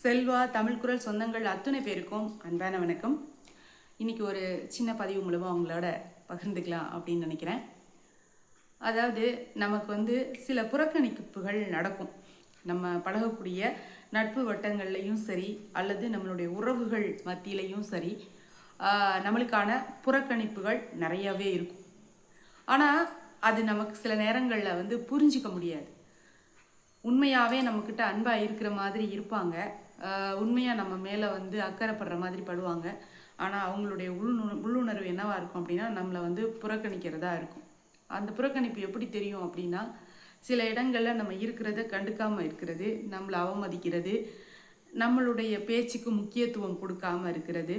செல்வா தமிழ் குரல் சொந்தங்கள் அத்துணை பேருக்கும் அன்பான வணக்கம். இன்றைக்கி ஒரு சின்ன பதிவு மூலமாக அவங்களோட பகிர்ந்துக்கலாம் அப்படின்னு நினைக்கிறேன். அதாவது நமக்கு வந்து சில புறக்கணிப்புகள் நடக்கும். நம்ம பழகக்கூடிய நட்பு வட்டங்கள்லையும் சரி அல்லது நம்மளுடைய உறவுகள் மத்தியிலையும் சரி நம்மளுக்கான புறக்கணிப்புகள் நிறையவே இருக்கும். ஆனால் அது நமக்கு சில நேரங்களில் வந்து புரிஞ்சிக்க முடியாது. உண்மையாகவே நம்மக்கிட்ட அன்பாக இருக்கிற மாதிரி இருப்பாங்க. உண்மையாக நம்ம மேலே வந்து அக்கறைப்படுற மாதிரி படுவாங்க. ஆனால் அவங்களுடைய உள்ளுணர் உள்ளுணர்வு என்னவாக இருக்கும் அப்படின்னா நம்மளை வந்து புறக்கணிக்கிறதா இருக்கும். அந்த புறக்கணிப்பு எப்படி தெரியும் அப்படின்னா சில இடங்களில் நம்ம இருக்கிறத கண்டுக்காமல் இருக்கிறது நம்மளை அவமதிக்கிறது நம்மளுடைய பேச்சுக்கு முக்கியத்துவம் கொடுக்காம இருக்கிறது.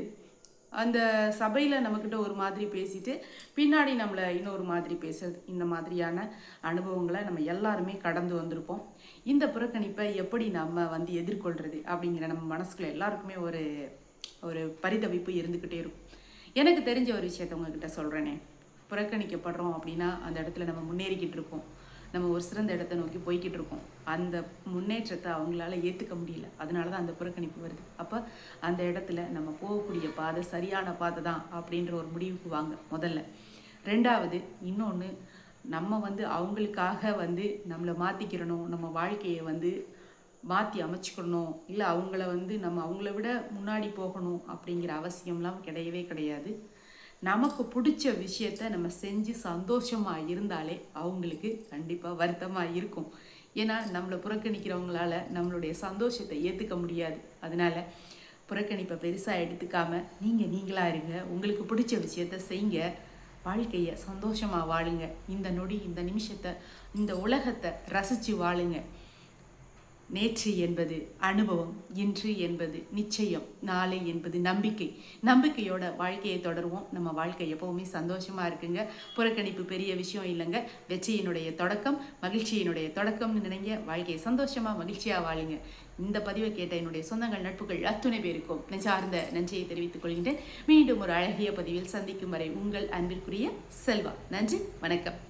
அந்த சபையில் நம்மக்கிட்ட ஒரு மாதிரி பேசிட்டு பின்னாடி நம்மளை இன்னொரு மாதிரி பேசுறது இந்த மாதிரியான அனுபவங்களை நம்ம எல்லாருமே கடந்து வந்திருப்போம். இந்த புறக்கணிப்பை எப்படி நம்ம வந்து எதிர்கொள்கிறது அப்படிங்கிற நம்ம மனசுக்குள்ள எல்லாருக்குமே ஒரு ஒரு பரிதவிப்பு இருந்துக்கிட்டே இருக்கும். எனக்கு தெரிஞ்ச ஒரு விஷயத்த உங்ககிட்ட சொல்கிறேனே புறக்கணிக்கப்படுறோம் அப்படின்னா அந்த இடத்துல நம்ம முன்னேறிக்கிட்டு இருக்கோம் நம்ம ஒரு சிறந்த இடத்தை நோக்கி போய்கிட்டு இருக்கோம். அந்த முன்னேற்றத்தை அவங்களால ஏற்றுக்க முடியல. அதனால தான் அந்த புறக்கணிப்பு வருது. அப்போ அந்த இடத்துல நம்ம போகக்கூடிய பாதை சரியான பாதை தான் அப்படின்ற ஒரு முடிவுக்கு வாங்க முதல்ல. ரெண்டாவது இன்னொன்று நம்ம வந்து அவங்களுக்காக வந்து நம்மளை மாற்றிக்கிறணும் நம்ம வாழ்க்கையை வந்து மாற்றி அமைச்சுக்கணும். இல்லை அவங்கள வந்து நம்ம அவங்கள விட முன்னாடி போகணும் அப்படிங்கிற அவசியம்லாம் கிடையவே கிடையாது. நமக்கு பிடிச்ச விஷயத்த நம்ம செஞ்சு சந்தோஷமாக இருந்தாலே அவங்களுக்கு கண்டிப்பாக வருத்தமாக இருக்கும். ஏன்னா நம்மளை புறக்கணிக்கிறவங்களால நம்மளுடைய சந்தோஷத்தை ஏற்றுக்க முடியாது. அதனால் புறக்கணிப்பை பெருசாக எடுத்துக்காம நீங்கள் நீங்களாக இருங்க உங்களுக்கு பிடிச்ச விஷயத்த செய்யுங்க வாழ்க்கையை சந்தோஷமாக வாழுங்க. இந்த நொடி இந்த நிமிஷத்தை இந்த உலகத்தை ரசித்து வாழுங்க. நேற்று என்பது அனுபவம் இன்று என்பது நிச்சயம் நாளை என்பது நம்பிக்கை. நம்பிக்கையோட வாழ்க்கையை தொடருவோம். நம்ம வாழ்க்கை எப்பவுமே சந்தோஷமாக இருக்குங்க. புறக்கணிப்பு பெரிய விஷயம் இல்லைங்க. வெற்றியினுடைய தொடக்கம் மகிழ்ச்சியினுடைய தொடக்கம்னு நினைங்க. வாழ்க்கையை சந்தோஷமாக மகிழ்ச்சியாக வாழுங்க. இந்த பதிவை கேட்ட என்னுடைய சொந்தங்கள் நட்புகள் அத்துணை பேருக்கும் நெஞ்சார்ந்த நன்றியை தெரிவித்துக் கொள்கின்றேன். மீண்டும் ஒரு அழகிய பதிவில் சந்திக்கும் வரை உங்கள் அன்பிற்குரிய செல்வா. நன்றி வணக்கம்.